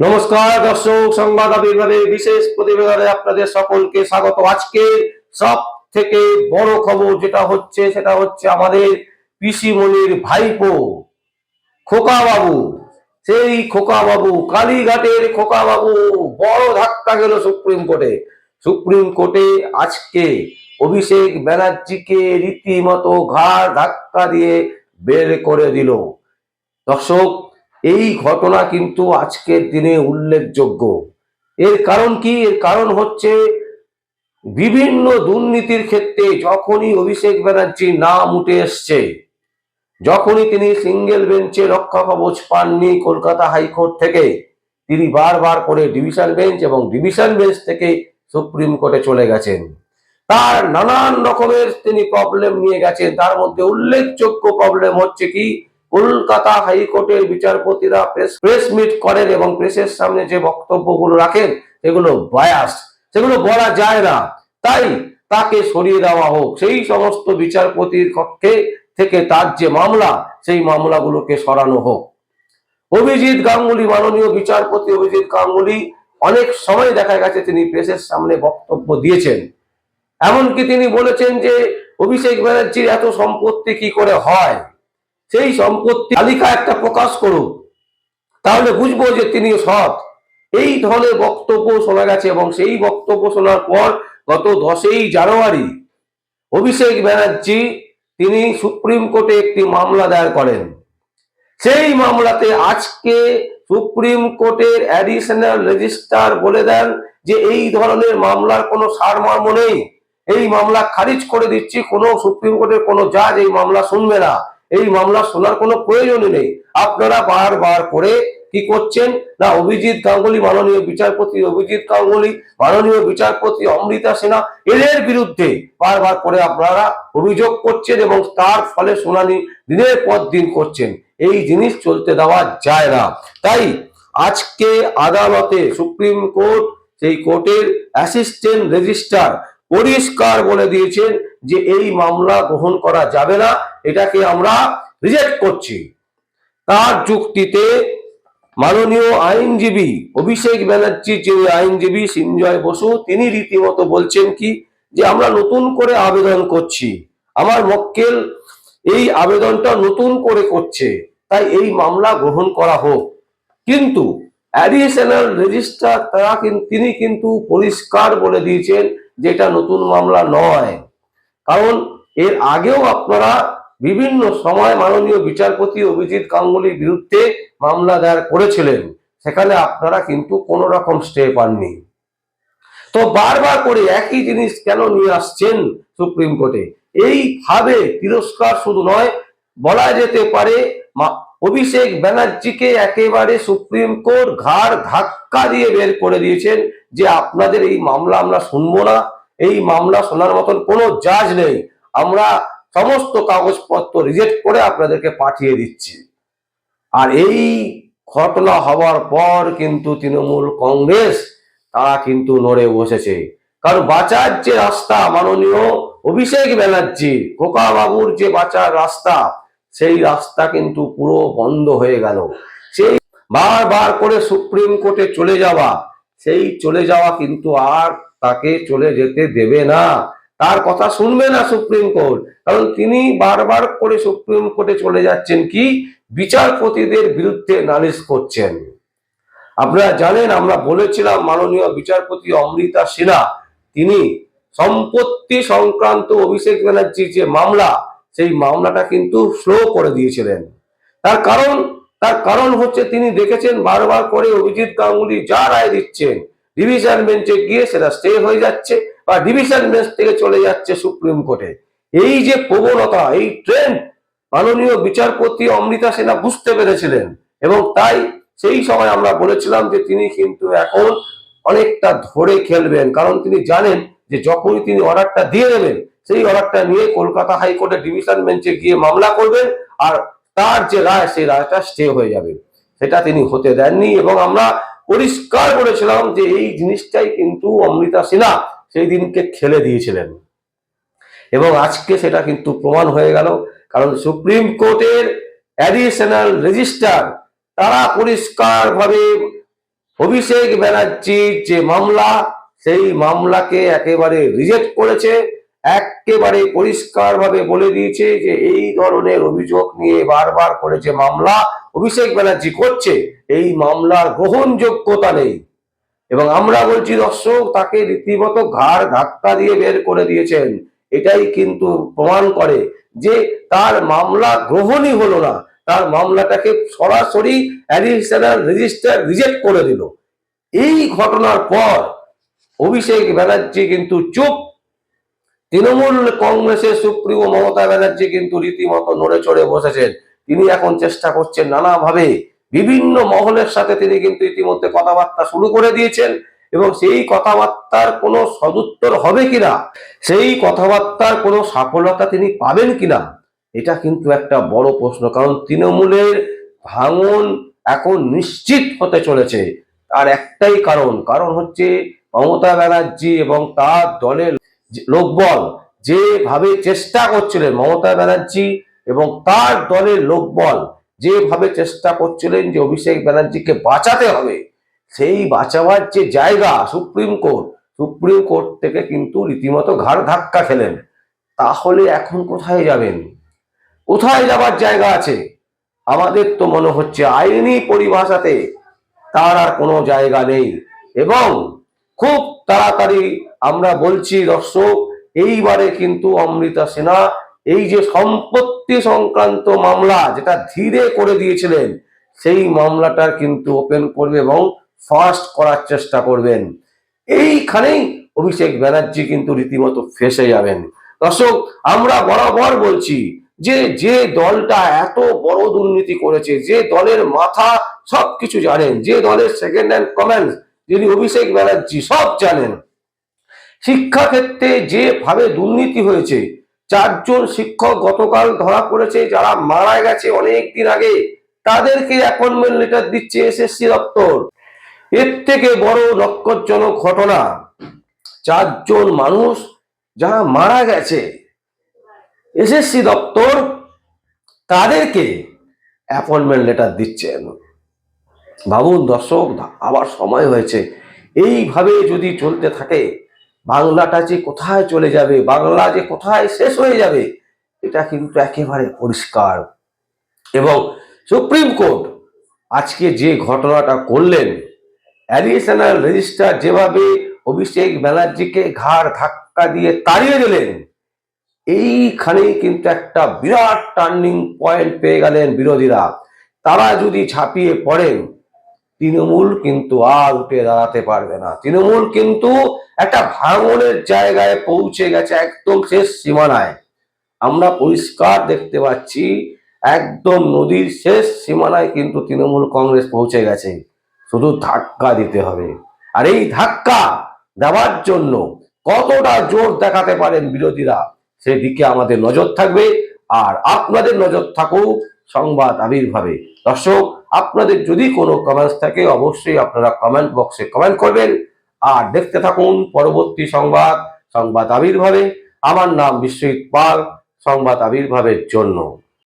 নমস্কার, দর্শক, সংবাদ আবির্ভাবে বিশেষ প্রতিবেদনে আপনাদের সকলকে স্বাগত। আজকে সব থেকে বড় খবর যেটা হচ্ছে, সেটা হচ্ছে আমাদের পিসিমণির ভাইপো খোকা বাবু সেই খোকা বাবু কালীঘাটের খোকা বাবু বড় ধাক্কা গেল সুপ্রিম কোর্টে। সুপ্রিম কোর্টে আজকে অভিষেক ব্যানার্জিকে রীতিমতো ঘাড় ধাক্কা দিয়ে বের করে দিল। দর্শক এই ঘটনা কিন্তু আজকের দিনে উল্লেখযোগ্য। এর কারণ কি? এর কারণ হচ্ছে বিভিন্ন দুর্নীতির ক্ষেত্রে যখনই অভিষেক ব্যানার্জি নাম উঠে এসছে, যখনই তিনি সিঙ্গেল বেঞ্চে রক্ষা কবচ পাননি কলকাতা হাইকোর্ট থেকে, তিনি বারবার করে ডিভিশন বেঞ্চ এবং ডিভিশন বেঞ্চ থেকে সুপ্রিম কোর্টে চলে গেছেন। তার নানান রকমের তিনি প্রবলেম নিয়ে গেছেন। তার মধ্যে উল্লেখযোগ্য প্রবলেম হচ্ছে কি? কলকাতা হাইকোর্টের বিচারপতিরা প্রেস প্রেস মিট করেন এবং প্রেসের সামনে যে বক্তব্যগুলো রাখেন, সেগুলো বায়াস সেগুলো বলা যায় না। তাই তাকে সরিয়ে দেওয়া হোক। সেই সমস্ত বিচারপতির কক্ষে থেকে তার যে মামলা, সেই মামলাগুলোকে সরানো হোক। অভিজিৎ গাঙ্গুলি, মাননীয় বিচারপতি অভিজিৎ গাঙ্গুলি, অনেক সময় দেখা গেছে তিনি প্রেসের সামনে বক্তব্য দিয়েছেন। এমনকি তিনি বলেছেন যে, অভিষেক ব্যানার্জির এত সম্পত্তি কি করে হয়? সেই সম্পত্তি তালিকা একটা প্রকাশ করুক তাহলে বুঝব যে তিনি সৎ। এই ধরনের বক্তব্য শোনা গেছে এবং সেই বক্তব্য শোনার পর গত দশই জানুয়ারি অভিষেক ব্যানার্জি তিনি সুপ্রিম কোর্টে একটি মামলা দায়ের করেন। সেই মামলাতে আজকে সুপ্রিম কোর্টের অ্যাডিশনাল রেজিস্ট্রার বলে দেন যে এই ধরনের মামলার কোনো সারমর্ম নেই। এই মামলা খারিজ করে দিচ্ছি, কোনো সুপ্রিম কোর্টের কোনো জাজ এই মামলা শুনবে না। এই মামলা শোনার কোনো প্রয়োজনই নেই। আপনারা বারবার করে কি করছেন? না, অভিজিৎ গাঙ্গুলি, মাননীয় বিচারপতি অভিজিৎ গাঙ্গুলি, মাননীয় বিচারপতি অমৃতা সেনা, এদের বিরুদ্ধে বারবার করে আপনারা অভিযোগ করছেন এবং তার ফলে শুনানি দিনের পর দিন করছেন। এই জিনিস চলতে দেওয়া যায় না। তাই আজকে আদালতে সুপ্রিম কোর্ট, সেই কোর্টের অ্যাসিস্ট্যান্ট রেজিস্ট্রার পরিষ্কার বলে দিয়েছেন যে এই মামলা গ্রহণ করা যাবে না, এটাকে আমরা রিজেক্ট করছি। তার যুক্তিতে মাননীয় আইনজীবী অভিষেক ব্যানার্জি যে আইনজীবী সিঞ্জয় বসু, তিনি রীতিমতো বলছেন কি, যে আমরা নতুন করে আবেদন করছি। আমার মক্কেল এই আবেদনটা নতুন করে করছে, তাই এই মামলা গ্রহণ করা হোক। কিন্তু অ্যাডিশনাল রেজিস্ট্রার তারা তিনি কিন্তু পরিষ্কার বলে দিয়েছেন যে এটা নতুন মামলা নয়। কারণ এর আগেও আপনারা বিভিন্ন সময় মাননীয় বিচারপতি অভিজিৎ গাঙ্গুলির বিরুদ্ধে মামলা দায়ের করেছিলেন। সেখানে আপনারা কিন্তু কোনো রকম স্টে পাননি। তো বারবার করে একই জিনিস কেন নিয়ে আসছেন সুপ্রিম কোর্টে? এইভাবে তিরস্কার শুধু নয়, বলা যেতে পারে অভিষেক ব্যানার্জিকে একেবারে সুপ্রিম কোর্ট ঘাড় ধাক্কা দিয়ে বের করে দিয়েছেন। যে আপনাদের এই মামলা আমরা শুনব না, এই মামলা শোনার মতন কোনো জাজ নেই। আমরা সমস্ত কাগজপত্র রিজেক্ট করে আপনাদেরকে পাঠিয়ে দিচ্ছি। আর এই ঘটনা হওয়ার পর কিন্তু তৃণমূল কংগ্রেস, তারা কিন্তু নড়ে বসেছে। কারণ বাঁচার যে রাস্তা, মাননীয় অভিষেক ব্যানার্জি বাবুর যে বাঁচার রাস্তা, সেই রাস্তা কিন্তু পুরো বন্ধ হয়ে গেল। সেই বারবার করে সুপ্রিম কোর্টে চলে যাওয়া সেই চলে যাওয়া কিন্তু আর তাকে চলে যেতে দেবে না। তার কথা শুনবে না সুপ্রিম কোর্ট। কারণ তিনি বারবার করে সুপ্রিম কোর্টে চলে যাচ্ছেন কি? বিচারপতিদের বিরুদ্ধে নালিশ করছেন। আপনারা জানেন, আমরা বলেছিলাম মাননীয় বিচারপতি অমৃতা সিনহা তিনি সম্পত্তি সংক্রান্ত অভিষেক ব্যানার্জির যে মামলা, সেই মামলাটা কিন্তু স্লো করে দিয়েছিলেন। তার কারণ তার কারণ হচ্ছে তিনি দেখেছেন বারবার করে অভিজিৎ গাঙ্গুলি যা রায় দিচ্ছেন ডিভিশন বেঞ্চে গিয়ে সেটা স্টে হয়ে যাচ্ছে বা ডিভিশন বেঞ্চ থেকে চলে যাচ্ছে সুপ্রিম কোর্টে। এই যে প্রবণতা, এই ট্রেন্ড মাননীয় বিচারপতি অমৃতা সেনা বুঝতে পেরেছিলেন এবং তাই সেই সময় আমরা বলেছিলাম যে তিনি কিন্তু এখন অনেকটা ধরে খেলবেন, কারণ তিনি জানেন যে যখনই তিনি অর্ডারটা দিয়ে দেবেন, সেই অর্ডারটা নিয়ে কলকাতা হাইকোর্টের ডিভিশন বেঞ্চে গিয়ে মামলা করবেন আর তার যে রায়, সেই রায়টা স্টে হয়ে যাবে। সেটা তিনি হতে দেননি এবং আমরা পরিষ্কার করেছিলাম যে এই জিনিসটাই কিন্তু অমৃতা সিনহা সেই দিনকে খেলে দিয়েছিলেন। এবং আজকে সেটা কিন্তু প্রমাণ হয়ে গেল, কারণ সুপ্রিম কোর্টের অ্যাডিশনাল রেজিস্ট্রার তারা পরিষ্কারভাবে অভিষেক ব্যানার্জির যে মামলা, সেই মামলাকে একেবারে রিজেক্ট করেছে। একেবারে পরিষ্কারভাবে বলে দিয়েছে যে এই ধরনের অভিযোগ নিয়ে বারবার করে যে মামলা। অভিষেক ব্যানার্জি করছে, এই মামলার গ্রহণযোগ্যতা নেই। এবং আমরা বলছি, দর্শক, তাকে রীতিমতো ঘাড় ধাক্কা দিয়ে বের করে দিয়েছেন। এটাই কিন্তু প্রমাণ করে যে তার মামলা গ্রহণই হলো না। তার মামলাটাকে সরাসরি অ্যাডিশনাল রেজিস্টার রিজেক্ট করে দিল। এই ঘটনার পর অভিষেক ব্যানার্জি কিন্তু চুপ তৃণমূল কংগ্রেসের সুপ্রিমো মমতা ব্যানার্জি কিন্তু রীতিমতো নড়ে চড়ে বসেছেন। তিনি এখন চেষ্টা করছেন নানাভাবে বিভিন্ন মহলের সাথে তিনি কিন্তু ইতিমধ্যে কথাবার্তা শুরু করে দিয়েছেন এবং সেই কথাবার্তার কোনো সদুত্তর হবে কিনা, সেই কথাবার্তার কোনো সফলতা তিনি পাবেন কিনা, এটা কিন্তু একটা বড় প্রশ্ন। কারণ তৃণমূলের ভাঙন এখন নিশ্চিত হতে চলেছে তার একটাই কারণ কারণ হচ্ছে মমতা ব্যানার্জি এবং তার দলের লোকবল, যেভাবে চেষ্টা করছিলেন মমতা ব্যানার্জি এবং তার দলের লোকবল, যেভাবে চেষ্টা করছিলেন যে অভিষেক ব্যানার্জিকে বাঁচাতে হবে, সেই বাঁচাবার যে জায়গা সুপ্রিম কোর্ট সুপ্রিম কোর্ট থেকে কিন্তু রীতিমতো ঘাড় ধাক্কা খেলেন। তাহলে এখন কোথায় যাবেন? কোথায় যাবার জায়গা আছে? আমাদের তো মনে হচ্ছে আইনি পরিভাষাতে তার আর কোনো জায়গা নেই এবং খুব তাড়াতাড়ি আমরা বলছি, দর্শক, এইবারে কিন্তু অমৃতা সেনা, এই যে সম্পত্তি সংক্রান্ত মামলা যেটা ধীরে করে দিয়েছিলেন, সেই মামলাটার কিন্তু ওপেন করবে এবং ফাস্ট করার চেষ্টা করবেন। এইখানেই অভিষেক ব্যানার্জি কিন্তু রীতিমতো ফেসে যাবেন। দর্শক, আমরা বরাবর বলছি যে যে দলটা এত বড় দুর্নীতি করেছে, যে দলের মাথা সবকিছু জানেন, যে দলের সেকেন্ড হ্যান্ড কমেন্ট যিনি অভিষেক ব্যানার্জি, সব জানেন। শিক্ষাক্ষেত্রে যেভাবে দুর্নীতি হয়েছে, চারজন শিক্ষক গতকাল ধরা পড়েছে, যারা মারা গেছে অনেক দিন আগে, তাদেরকে অ্যাপয়েন্টমেন্ট লেটার দিচ্ছে এসএসসি দপ্তর। এর থেকে বড় লক্ষ্যজনক ঘটনা, চারজন মানুষ যারা মারা গেছে, এসএসসি দপ্তর তাদেরকে অ্যাপয়েন্টমেন্ট লেটার দিচ্ছেন। ভাবুন দর্শক আবার সময় হয়েছে। এইভাবে যদি চলতে থাকে, বাংলাটা যে কোথায় চলে যাবে, বাংলা যে কোথায় শেষ হয়ে যাবে, এটা কিন্তু একেবারে পরিষ্কার। এবং সুপ্রিম কোর্ট আজকে যে ঘটনাটা করলেন, অ্যাডিশনাল রেজিস্ট্রার যেভাবে অভিষেক ব্যানার্জিকে ঘাড় ধাক্কা দিয়ে তাড়িয়ে দিলেন এইখানেই কিন্তু একটা বিরাট টার্নিং পয়েন্ট পেয়ে গেলেন বিরোধীরা। তারা যদি ঝাঁপিয়ে পড়েন তৃণমূল কিন্তু আর উঠে দাঁড়াতে পারবে না। তৃণমূল কিন্তু একটা ভাঙনের জায়গায় পৌঁছে গেছে একদম শেষ সীমানায়। আমরা পরিষ্কার দেখতে পাচ্ছি, একদম নদীর শেষ সীমানায় কিন্তু তৃণমূল কংগ্রেস পৌঁছে গেছে। শুধু ধাক্কা দিতে হবে। আর এই ধাক্কা দেওয়ার জন্য কতটা জোর দেখাতে পারেন বিরোধীরা, সেদিকে আমাদের নজর থাকবে। আর আপনাদের নজর থাকুক সংবাদ আবির্ভাবে। দর্শক আপনাদের যদি কোনো কমেন্টস থাকে, অবশ্যই আপনারা কমেন্ট বক্সে কমেন্ট করবেন। আর দেখতে থাকুন পরবর্তী সংবাদ সংবাদ আবির্ভাবে। আমার নাম বিশ্বজিৎ পাল, সংবাদ আবির্ভাবের জন্য।